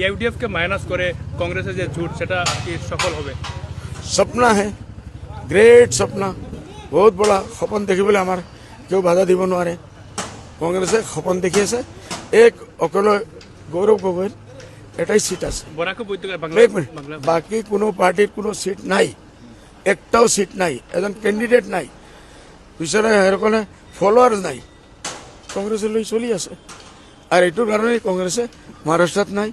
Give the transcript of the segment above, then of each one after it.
UDF কে minus করে কংগ্রেসের যে জোট সেটা কি সফল হবে? সপনা হে গ্রেট সপনা বহুত বড় সপন দেখিবলৈ আমাৰ কেউ বাধা দিব নোৱাৰে। কংগ্ৰেছে সপন দেখি আছে। এক অকল গৌৰৱ গগৈৰ এটাই সিট আছে। বাকি কোনো পার্টির কোনো সিট নাই। একটাও সিট নাই। এজন ক্যান্ডিডেট নাই। পিছনে সেরকম ফলোয়ার নাই। কংগ্রেসের লৈ চলি আছে। আর এইটোৰ কাৰণেই কংগ্রেসে মহারাষ্ট্ৰত নাই।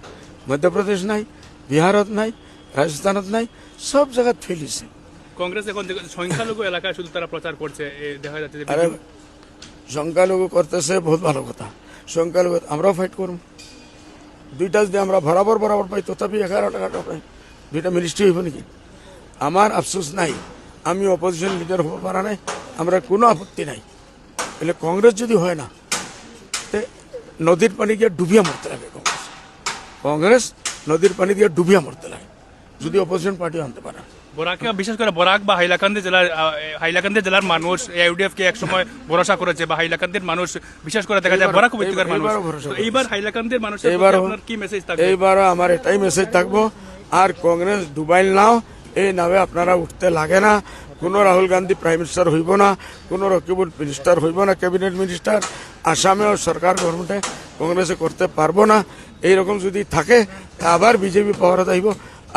মধ্যপ্রদেশ নাই বিহারত নাই রাজস্থানত নাই সব জায়গাত ফেলিছে। কংগ্রেস এখন সংখ্যালঘু এলাকায় শুধু তারা প্রচার করছে দেখা যাচ্ছে আরে সংখ্যালঘু করতেছে বহুত ভালো কথা। সংখ্যালঘু আমরাও ফাইট করব। দুইটা যদি আমরা বরাবর বরাবর পাই তথাপি এগারো টাকাটা পাই দুইটা মিনিস্ট্রি হইব নাকি? আমার আফসোস নাই। আমি অপোজিশন লিডার হব পারা নাই আমরা কোনো আপত্তি নাই। এলে কংগ্রেস যদি হয় না তে নদীর পানি গিয়ে ডুবিয়া মরতে লাগে কংগ্রেস নদীর পানি দিয়ে ডুবিয়া মরতে লাগে। যদি অপোজিশন পার্টি আনতে পারে। বরাকে বিশেষ করে বরাক বা হাইলাকান্দি জেলার হাইলাকান্দি জেলার মানুষ ইউডিএফ কে একসময় ভরসা করেছে বা হাইলাকান্দির মানুষ বিশেষ করে দেখা যায় বরাক উপত্যকার মানুষ। এইবার হাইলাকান্দির মানুষের এইবার আপনার কি মেসেজ থাকবে? এইবারও আমার এটাই মেসেজ থাকব। আর কংগ্রেস ডুবাইল নাও। এই নামে আপনারা উঠতে লাগে না। কোনো রাহুল গান্ধী প্রাইম মিনিস্টার হইব না। কোনো রকিবুল মিনিস্টার হইব না ক্যাবিনেট মিনিস্টার আসামেও সরকার গভর্নমেন্টে কংগ্রেসে করতে পারব না। এইরকম যদি থাকে আবার বিজেপি পাওয়ার আইব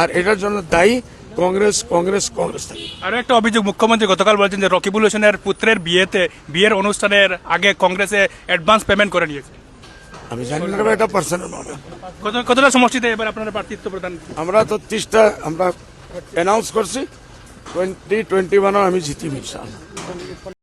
আর এটার জন্য দায়ী কংগ্রেস কংগ্রেস কংগ্রেস থাকবে আরও একটা অভিযোগ মুখ্যমন্ত্রী গতকাল বলেছেন যে রকিবুল হোসেনের পুত্রের বিয়েতে বিয়ের অনুষ্ঠানের আগে কংগ্রেসে অ্যাডভান্স পেমেন্ট করে নিয়েছে। আমি জানি না এটা পার্সোনাল কতটা সমষ্টিতে এবার আপনারা প্রার্থিত্ব প্রদান আমরা তো ত্রিশটা আমরা অ্যানাউন্স করছি। টোয়েন্টি টোয়েন্টি ওয়ানও আমি জিতিব ইনশাআল্লাহ।